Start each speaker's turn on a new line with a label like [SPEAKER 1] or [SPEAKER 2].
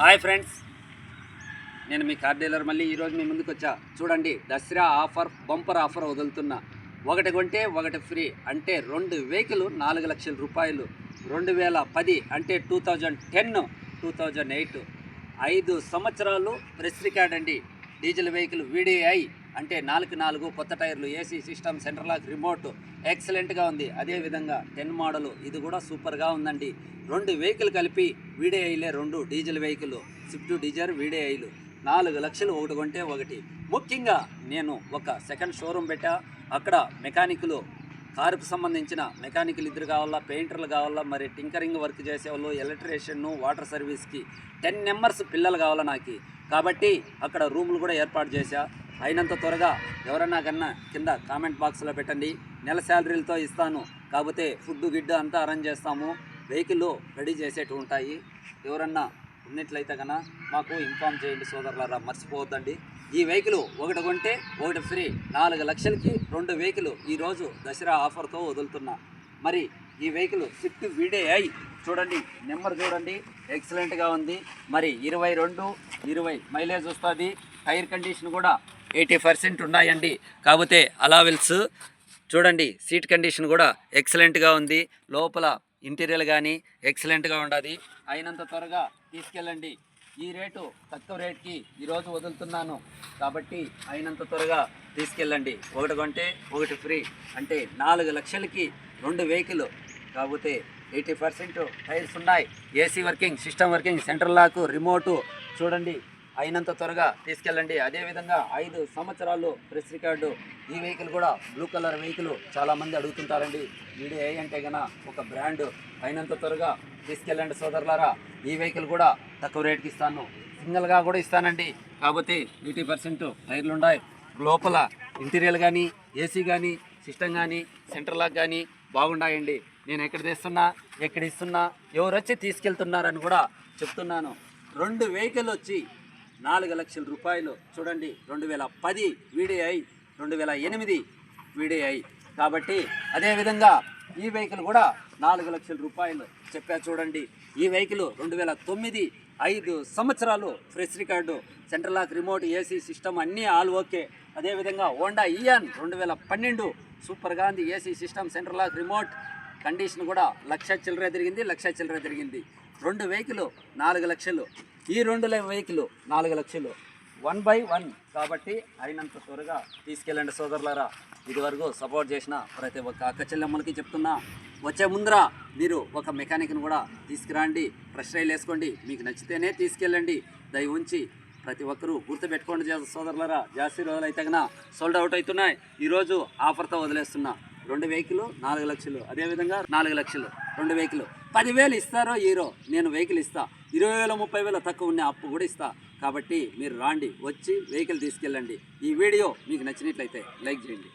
[SPEAKER 1] Hi friends. నేను మీ car dealer మళ్ళీ ఈరోజు మీ ముందుకు వచ్చా చూడండి దసరా ఆఫర్ బంపర్ ఆఫర్ వదులుతున్నా. ఒకటి కొంటే ఒకటి ఫ్రీ అంటే రెండు వెహికల్ నాలుగు లక్షల రూపాయలు. రెండు వేల పది అంటే two thousand ten two thousand eight. ఐదు సంవత్సరాలు ప్రెస్ రికార్డ్ అండి. డీజిల్ వెహికల్ వీడిఐ అంటే నాలుగు నాలుగు కొత్త టైర్లు AC system central lock remote. ఎక్సలెంట్గా ఉంది. అదేవిధంగా టెన్ మోడల్ ఇది కూడా సూపర్గా ఉందండి. రెండు వెహికల్ కలిపి వీడిఐలే రెండు డీజిల్ వెహికల్ స్విఫ్ట్ డీజర్ వీడిఐలు. నాలుగు లక్షలు ఒకటి కొంటే ఒకటి. ముఖ్యంగా నేను ఒక సెకండ్ షోరూమ్ పెట్టా. అక్కడ మెకానికులు కారుకు సంబంధించిన మెకానికల్ ఇద్దరు కావాలా పెయింటర్లు కావాలా మరి టింకరింగ్ వర్క్ చేసేవాళ్ళు ఎలక్ట్రీషియన్ను వాటర్ సర్వీస్కి. టెన్ నెంబర్స్ పిల్లలు కావాలా నాకు. కాబట్టి అక్కడ రూములు కూడా ఏర్పాటు చేశా. అయినంత త్వరగా ఎవరన్నా కన్నా కింద కామెంట్ బాక్స్లో పెట్టండి. నెల శాలరీలతో ఇస్తాను. కాకపోతే ఫుడ్ గిడ్డు అంతా అరేంజ్ చేస్తాము. వెహికల్ రెడీ చేసేటివి ఉంటాయి. ఎవరన్నా ఉన్నట్లయితే కన్నా మాకు ఇన్ఫామ్ చేయండి సోదరులారా. మర్చిపోవద్దండి. ఈ వెహికల్ ఒకటి కొంటే ఒకటి ఫ్రీ. నాలుగు లక్షలకి రెండు వెహికల్ ఈరోజు దసరా ఆఫర్తో వదులుతున్నా. మరి ఈ వెహికల్ స్విఫ్ట్ వీడిఐ చూడండి నెంబర్ చూడండి. ఎక్సలెంట్గా ఉంది. మరి ఇరవై రెండు ఇరవై మైలేజ్ వస్తుంది. టైర్ కండిషన్ కూడా ఎయిటీ పర్సెంట్ ఉన్నాయండి. కాకపోతే అలావెల్స్ చూడండి సీట్ కండిషన్ కూడా ఎక్సలెంట్గా ఉంది. లోపల ఇంటీరియర్ కానీ ఎక్సలెంట్గా ఉండాలి అయినంత త్వరగా తీసుకెళ్ళండి. ఈ రేటు తక్కువ రేట్కి ఈరోజు వదులుతున్నాను. కాబట్టి అయినంత త్వరగా తీసుకెళ్ళండి. ఒకటి కొంటే ఒకటి ఫ్రీ. అంటే నాలుగు లక్షలకి రెండు వెహికల్. కాకపోతే ఎయిటీ పర్సెంట్ టైర్స్ ఉన్నాయి. AC working system working central lock remote. చూడండి అయినంత త్వరగా తీసుకెళ్ళండి. అదేవిధంగా ఐదు సంవత్సరాలు ప్రెస్ రికార్డు ఈ వెహికల్ కూడా బ్లూ కలర్ వెహికల్ చాలామంది అడుగుతుంటారండి. వీడియో ఏ అంటే గన ఒక బ్రాండ్ అయినంత త్వరగా తీసుకెళ్ళండి సోదరులారా. ఈ వెహికల్ కూడా తక్కువ రేట్కి ఇస్తాను. సింగిల్గా కూడా ఇస్తానండి. కాకపోతే ఎయిటీ పర్సెంట్ టైర్లు ఉన్నాయి లోపల ఇంటీరియర్ కానీ ఏసీ కానీ సిస్టమ్ కానీ సెంటర్ లాక్ కానీ బాగున్నాయండి నేను ఎక్కడ తెస్తున్నా ఎక్కడ ఇస్తున్నా ఎవరు వచ్చి తీసుకెళ్తున్నారని కూడా చెప్తున్నాను. రెండు వెహికల్ వచ్చి నాలుగు లక్షల రూపాయలు చూడండి రెండు వేల పది వీడిఐ రెండు వేల ఎనిమిది వీడిఐ. కాబట్టి అదేవిధంగా ఈ వెహికల్ కూడా నాలుగు లక్షల రూపాయలు చెప్పా చూడండి. ఈ వెహికల్ రెండు వేల తొమ్మిది ఐదు సంవత్సరాలు fresh record. Central lock remote AC system అన్నీ ఆల్ ఓకే. అదేవిధంగా హోండా ఇయాన్ రెండు వేల పన్నెండు super Gandhi AC system central lock remote condition కూడా లక్ష చిల్లర తిరిగింది లక్ష చిల్లర తిరిగింది. రెండు వెహికల్ నాలుగు లక్షలు. ఈ రెండు వెహికల్ నాలుగు లక్షలు. వన్ బై వన్ కాబట్టి అయినంత త్వరగా తీసుకెళ్ళండి సోదరులారా. ఇదివరకు సపోర్ట్ చేసిన ప్రతి ఒక్క అక్క చెల్లెమ్మలకి చెప్తున్నా వచ్చే ముందర మీరు ఒక మెకానిక్ని కూడా తీసుకురండి ఫ్రెష్ రైలు వేసుకోండి. మీకు నచ్చితేనే తీసుకెళ్ళండి. దయ ఉంచి ప్రతి ఒక్కరూ గుర్తుపెట్టుకోండి సోదరులరా. జాస్తి రోజులు అయితే కన్నా సోల్డ్ అవుట్ అవుతున్నాయి. ఈరోజు ఆఫర్తో వదిలేస్తున్నా. రెండు వెహికల్ నాలుగు లక్షలు. అదేవిధంగా నాలుగు లక్షలు రెండు వెహికల్. పదివేలు ఇస్తారో హీరో నేను వెహికల్ ఇస్తా. ఇరవై వేల ముప్పై వేల తక్కువ ఉన్న అప్పు కూడా ఇస్తా. కాబట్టి మీరు రాండి వచ్చి వెహికల్ తీసుకెళ్ళండి. ఈ వీడియో మీకు నచ్చినట్లయితే లైక్ చేయండి.